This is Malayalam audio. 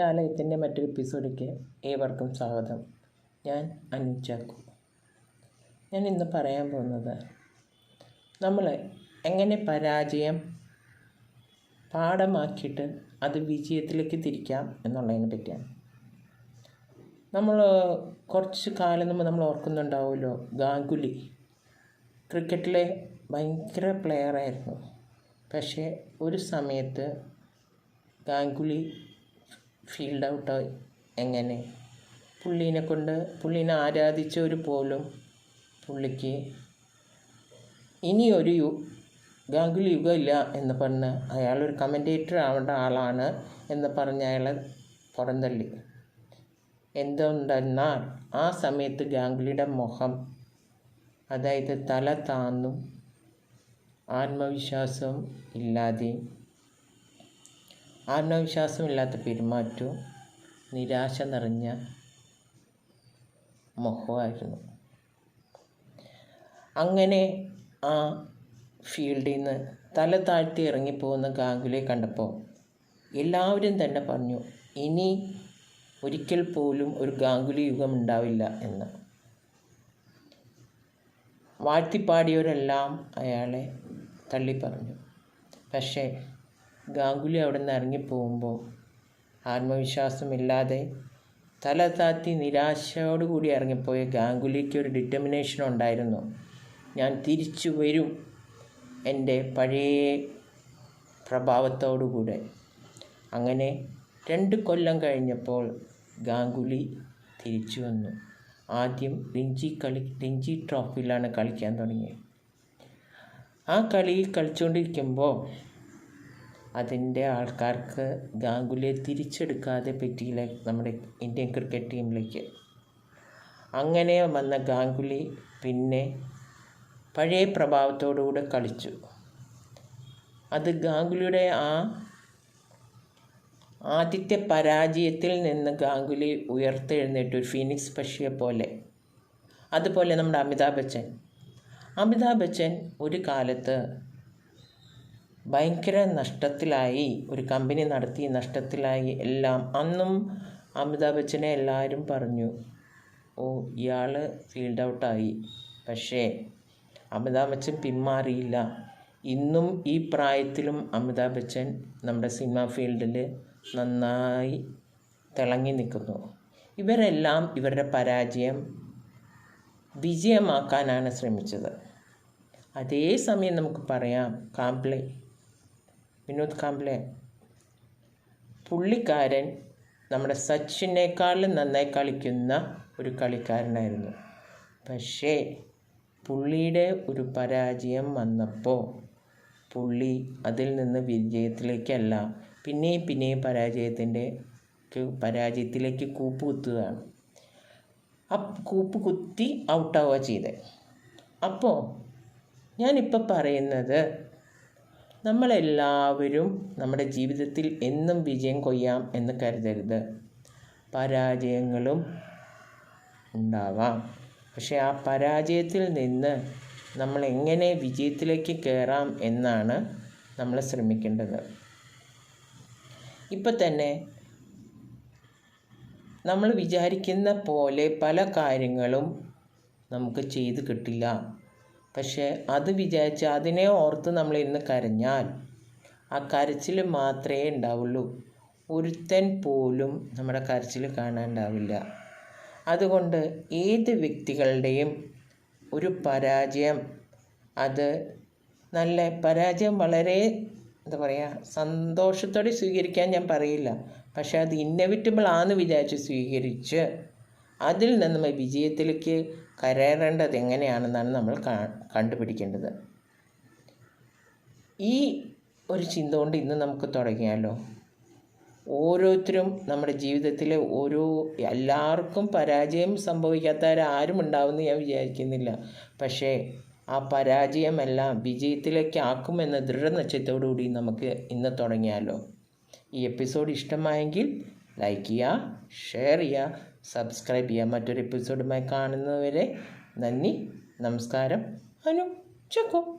ജാലകത്തിന്റെ മറ്റൊരു എപ്പിസോഡിക്ക് ഏവർക്കും സ്വാഗതം. ഞാൻ അനു ചാക്കു ഞാൻ ഇന്ന് പറയാൻ പോകുന്നത് നമ്മൾ എങ്ങനെ പരാജയം പാഠമാക്കിയിട്ട് അത് വിജയത്തിലേക്ക് തിരിക്കാം എന്നുള്ളതിനെ പറ്റിയാണ്. നമ്മൾ കുറച്ച് കാലം നമ്മൾ നമ്മൾ ഓർക്കുന്നുണ്ടാവുമല്ലോ ഗാംഗുലി. ക്രിക്കറ്റിലെ ഭയങ്കര പ്ലെയറായിരുന്നു പക്ഷേ ഒരു സമയത്ത് ഗാംഗുലി ഫീൽഡ് ഔട്ടായി എങ്ങനെ? പുള്ളീനെ കൊണ്ട് പുള്ളീനെ ആരാധിച്ചവർ പോലും പുള്ളിക്ക് ഇനിയൊരു യു ഗാംഗുലി യുഗമില്ല എന്ന് പറഞ്ഞ് അയാളൊരു കമന്റേറ്റർ ആവേണ്ട ആളാണ് എന്ന് പറഞ്ഞ് അയാളെ പുറന്തള്ളി. എന്തുകൊണ്ടെന്നാൽ ആ സമയത്ത് ഗാംഗുലിയുടെ മുഖം അതായത് തല താന്നും ആത്മവിശ്വാസം ഇല്ലാതെയും ആത്മവിശ്വാസമില്ലാത്ത പെരുമാറ്റവും നിരാശ നിറഞ്ഞ മുഖമായിരുന്നു അങ്ങനെ ആ ഫീൽഡിൽ നിന്ന് തല താഴ്ത്തി ഇറങ്ങിപ്പോകുന്ന ഗാംഗുലെ കണ്ടപ്പോൾ എല്ലാവരും തന്നെ പറഞ്ഞു ഇനി ഒരിക്കൽ പോലും ഒരു ഗാംഗുലി യുഗം ഉണ്ടാവില്ല എന്ന്. വാഴ്ത്തിപ്പാടിയവരെല്ലാം അയാളെ തള്ളി പറഞ്ഞു പക്ഷേ ഗാംഗുലി അവിടെ നിന്ന് ഇറങ്ങിപ്പോകുമ്പോൾ ആത്മവിശ്വാസമില്ലാതെ തല താത്തി നിരാശയോടുകൂടി ഇറങ്ങിപ്പോയ ഗാംഗുലിക്ക് ഒരു ഡിറ്റർമിനേഷൻ ഉണ്ടായിരുന്നു. ഞാൻ തിരിച്ചു വരും എന്റെ പഴയ പ്രഭാവത്തോടുകൂടെ. അങ്ങനെ രണ്ട് കൊല്ലം കഴിഞ്ഞപ്പോൾ ഗാംഗുലി തിരിച്ചു വന്നു. ആദ്യം രഞ്ജി കളി രഞ്ജി ട്രോഫിയിലാണ് കളിക്കാൻ തുടങ്ങിയത്. ആ കളിയിൽ കളിച്ചുകൊണ്ടിരിക്കുമ്പോൾ അതിന്റെ ആൾക്കാർക്ക് ഗാംഗുലിയെ തിരിച്ചെടുക്കാതെ പറ്റിയില്ല നമ്മുടെ ഇന്ത്യൻ ക്രിക്കറ്റ് ടീമിലേക്ക്. അങ്ങനെ വന്ന ഗാംഗുലി പിന്നെ പഴയ പ്രഭാവത്തോടുകൂടെ കളിച്ചു. അത് ഗാംഗുലിയുടെ ആ ആദ്യത്തെ പരാജയത്തിൽ നിന്ന് ഗാംഗുലി ഉയർത്തെഴുന്നേറ്റ് ഒരു ഫീനിക്സ് പക്ഷിയെ പോലെ. അതുപോലെ നമ്മുടെ അമിതാഭ് ബച്ചൻ. അമിതാഭ് ബച്ചൻ ഒരു കാലത്ത് ഭയങ്കര നഷ്ടത്തിലായി ഒരു കമ്പനി നടത്തി നഷ്ടത്തിലായി എല്ലാം. അന്നും അമിതാഭ് ബച്ചനെ എല്ലാവരും പറഞ്ഞു ഓ ഇയാൾ ഫീൽഡ് ഔട്ടായി പക്ഷേ അമിതാഭ് ബച്ചൻ പിന്മാറിയില്ല. ഇന്നും ഈ പ്രായത്തിലും അമിതാഭ് ബച്ചൻ നമ്മുടെ സിനിമ ഫീൽഡിൽ നന്നായി തിളങ്ങി നിൽക്കുന്നു. ഇവരെല്ലാം ഇവരുടെ പരാജയം വിജയമാക്കാനാണ് ശ്രമിച്ചത്. അതേസമയം നമുക്ക് പറയാം കാംപ്ലെ വിനോദ് കാംബ്ലെ പുള്ളിക്കാരൻ നമ്മുടെ സച്ചിനേക്കാളും നന്നായി കളിക്കുന്ന ഒരു കളിക്കാരനായിരുന്നു. പക്ഷേ പുള്ളിയുടെ ഒരു പരാജയം വന്നപ്പോൾ പുള്ളി അതിൽ നിന്ന് വിജയത്തിലേക്കല്ല പിന്നെയും പിന്നെയും പരാജയത്തിന്റെ പരാജയത്തിലേക്ക് കൂപ്പ് കുത്തുകയാണ് ആ കൂപ്പ് കുത്തി ഔട്ടാവുക ചെയ്തത്. അപ്പോൾ ഞാനിപ്പോൾ പറയുന്നത് നമ്മളെല്ലാവരും നമ്മുടെ ജീവിതത്തിൽ എന്നും വിജയം കൊയ്യാം എന്ന് കരുതരുത്. പരാജയങ്ങളും ഉണ്ടാവാം. പക്ഷെ ആ പരാജയത്തിൽ നിന്ന് നമ്മൾ എങ്ങനെ വിജയത്തിലേക്ക് കയറാം എന്നാണ് നമ്മൾ ശ്രമിക്കേണ്ടത്. ഇപ്പം തന്നെ നമ്മൾ വിചാരിക്കുന്ന പോലെ പല കാര്യങ്ങളും നമുക്ക് ചെയ്ത് കിട്ടില്ല. പക്ഷേ അത് വിചാരിച്ച് അതിനെ ഓർത്ത് നമ്മൾ ഇന്ന് കരഞ്ഞാൽ ആ കരച്ചിൽ മാത്രമേ ഉണ്ടാവുള്ളൂ. ഒരുത്തൻ പോലും നമ്മുടെ കരച്ചിൽ കാണാനുണ്ടാവില്ല. അതുകൊണ്ട് ഏത് വ്യക്തികളുടെയും ഒരു പരാജയം അത് നല്ല പരാജയം വളരെ എന്താ പറയുക സന്തോഷത്തോടെ സ്വീകരിക്കാൻ ഞാൻ പറയില്ല. പക്ഷേ അത് ഇന്നവിറ്റബിൾ ആണെന്ന് വിചാരിച്ച് സ്വീകരിച്ച് അതിൽ നിന്നും വിജയത്തിലേക്ക് കരയേണ്ടത് എങ്ങനെയാണെന്നാണ് നമ്മൾ കണ്ടുപിടിക്കേണ്ടത്. ഈ ഒരു ചിന്ത കൊണ്ട് ഇന്ന് നമുക്ക് തുടങ്ങിയാലോ? ഓരോരുത്തരും നമ്മുടെ ജീവിതത്തിലെ ഓരോ എല്ലാവർക്കും പരാജയം സംഭവിക്കാത്തവരാരും ഉണ്ടാവുമെന്ന് ഞാൻ വിചാരിക്കുന്നില്ല. പക്ഷേ ആ പരാജയമെല്ലാം വിജയത്തിലേക്ക് ആക്കുമെന്ന ദൃഢനിശ്ചയത്തോടുകൂടി നമുക്ക് ഇന്ന് തുടങ്ങിയാലോ? ഈ എപ്പിസോഡ് ഇഷ്ടമായെങ്കിൽ ലൈക്ക് ചെയ്യുക ഷെയർ ചെയ്യുക സബ്സ്ക്രൈബ് ചെയ്യുക. മറ്റൊരു എപ്പിസോഡുമായി കാണുന്നവരെ നന്ദി നമസ്കാരം. അനു ചക്കോ.